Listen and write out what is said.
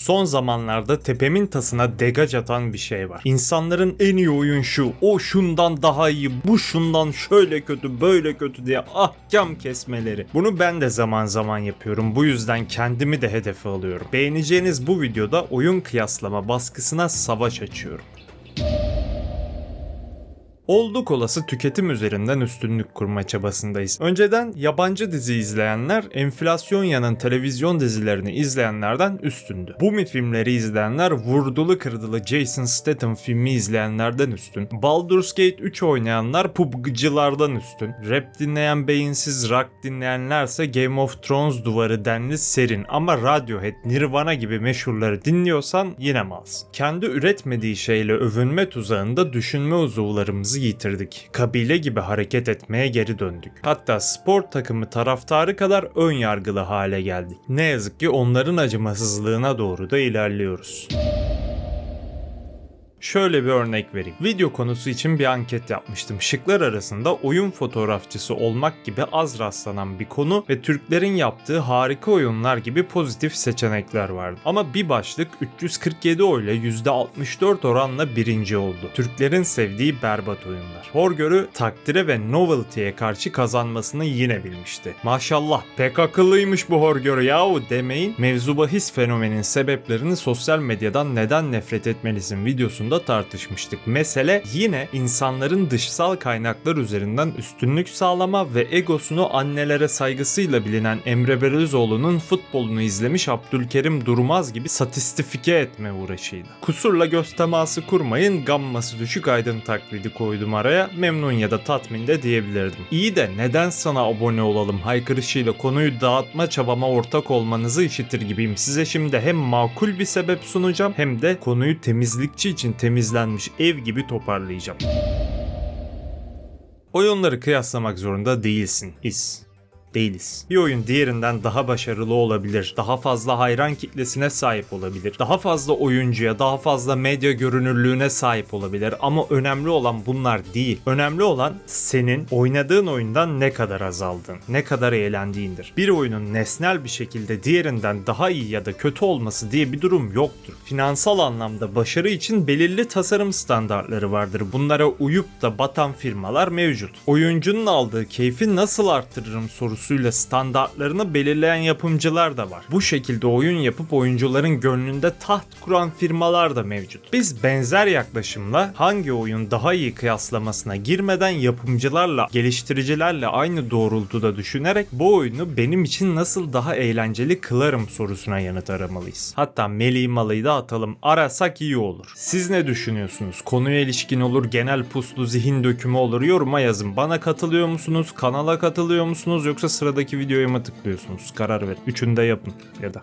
Son zamanlarda tepemin tasına degaj atan bir şey var. İnsanların en iyi oyun şu, o şundan daha iyi, bu şundan şöyle kötü, böyle kötü diye ahkam kesmeleri. Bunu ben de zaman zaman yapıyorum. Bu yüzden kendimi de hedefe alıyorum. Beğeneceğiniz bu videoda oyun kıyaslama baskısına savaş açıyorum. Olduk olası tüketim üzerinden üstünlük kurma çabasındayız. Önceden yabancı dizi izleyenler enflasyon yanın televizyon dizilerini izleyenlerden üstündü. Bu mi filmleri izleyenler vurdulu kırdılı Jason Statham filmi izleyenlerden üstün. Baldur's Gate 3 oynayanlar PUBG'cılardan üstün. Rap dinleyen beyinsiz rock dinleyenlerse Game of Thrones duvarı denli serin ama Radiohead, Nirvana gibi meşhurları dinliyorsan yine malsın. Kendi üretmediği şeyle övünme tuzağında düşünme uzuvlarımızı yitirdik. Kabile gibi hareket etmeye geri döndük. Hatta spor takımı taraftarı kadar ön yargılı hale geldik. Ne yazık ki onların acımasızlığına doğru da ilerliyoruz. Şöyle bir örnek vereyim. Video konusu için bir anket yapmıştım. Şıklar arasında oyun fotoğrafçısı olmak gibi az rastlanan bir konu ve Türklerin yaptığı harika oyunlar gibi pozitif seçenekler vardı. Ama bir başlık 347 oyla %64 oranla birinci oldu. Türklerin sevdiği berbat oyunlar. Horgör'ü takdire ve novelty'ye karşı kazanmasını yine bilmişti. Maşallah pek akıllıymış bu Horgör yahu demeyin. Mevzu bahis fenomenin sebeplerini sosyal medyadan neden nefret etmelisin videosunda tartışmıştık. Mesele yine insanların dışsal kaynaklar üzerinden üstünlük sağlama ve egosunu annelere saygısıyla bilinen Emre Belözoğlu'nun futbolunu izlemiş Abdülkerim Durmaz gibi satistifike etme uğraşıydı. Kusurla göz teması kurmayın, gamması düşük aydın taklidi koydum araya, memnun ya da tatmin de diyebilirdim. İyi de neden sana abone olalım haykırışıyla konuyu dağıtma çabama ortak olmanızı işitir gibiyim. Size şimdi hem makul bir sebep sunacağım hem de konuyu temizlikçi için temizlenmiş ev gibi toparlayacağım. Oyunları kıyaslamak zorunda değilsin. İz. Değiliz. Bir oyun diğerinden daha başarılı olabilir, daha fazla hayran kitlesine sahip olabilir, daha fazla oyuncuya, daha fazla medya görünürlüğüne sahip olabilir ama önemli olan bunlar değil. Önemli olan senin oynadığın oyundan ne kadar azaldın, ne kadar eğlendiğindir. Bir oyunun nesnel bir şekilde diğerinden daha iyi ya da kötü olması diye bir durum yoktur. Finansal anlamda başarı için belirli tasarım standartları vardır. Bunlara uyup da batan firmalar mevcut. Oyuncunun aldığı keyfi nasıl arttırırım sorusuyla standartlarını belirleyen yapımcılar da var. Bu şekilde oyun yapıp oyuncuların gönlünde taht kuran firmalar da mevcut. Biz benzer yaklaşımla hangi oyun daha iyi kıyaslamasına girmeden yapımcılarla, geliştiricilerle aynı doğrultuda düşünerek bu oyunu benim için nasıl daha eğlenceli kılarım sorusuna yanıt aramalıyız. Hatta Melih Malı'yı da atalım. Arasak iyi olur. Siz ne düşünüyorsunuz? Konuya ilişkin olur, genel puslu zihin dökümü olur. Yoruma yazın. Bana katılıyor musunuz? Kanala katılıyor musunuz? Yoksa sıradaki videoya mı tıklıyorsunuz? Karar verin. Üçünü de yapın ya da.